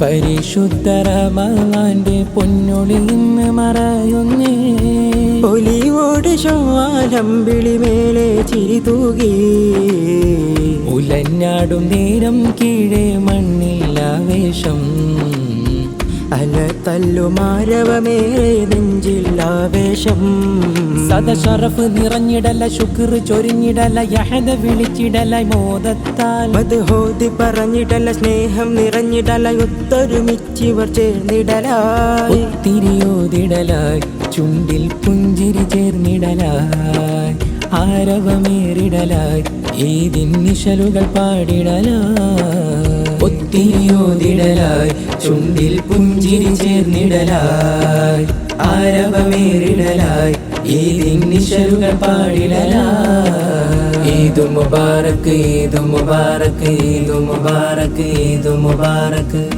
പരിശുദ്ധ റമളാന്റെ പൊന്നൊളി ഇന്ന് മറയുന്നേ. ഒലിവോട് ശോവാലം വിളിമേലെ ചിരി തൂകി ഉലഞ്ഞാടും നേരം കീഴേ മണ്ണില്ലാവേശം അല തല്ലുമാരവമേറെ നെഞ്ചില്ലാവേശം. സദശറഫ് നിറഞ്ഞിടല ശുക്ർ ചൊരിഞ്ഞിടല യഹദ വിളിച്ചിടല മോദത്താൽ. മധുഹോതി പറഞ്ഞിടല സ്നേഹം നിറഞ്ഞിടല ഒത്തൊരുമിച്ചിവർ ചേർന്നിടല തിരിയോതിടലായി ചുണ്ടിൽ പുഞ്ചിരി ചേർന്നിടലായി. ആരവമേറിടലായി ഏതിൻ നിശലുകൾ പാടിടലായി. ഒത്തിരിയോതിടലായി ചുണ്ടിൽ പുഞ്ചിരി ചേർന്നിടലായി. ആരവമേറിടലായി. ഈ നിശലുകൾ പാടിടലായി. ഈദു മുബാറക്ക് ഈദു മുബാറക്ക് ഈദു മുബാറക്ക് ഈദു മുബാറക്ക്.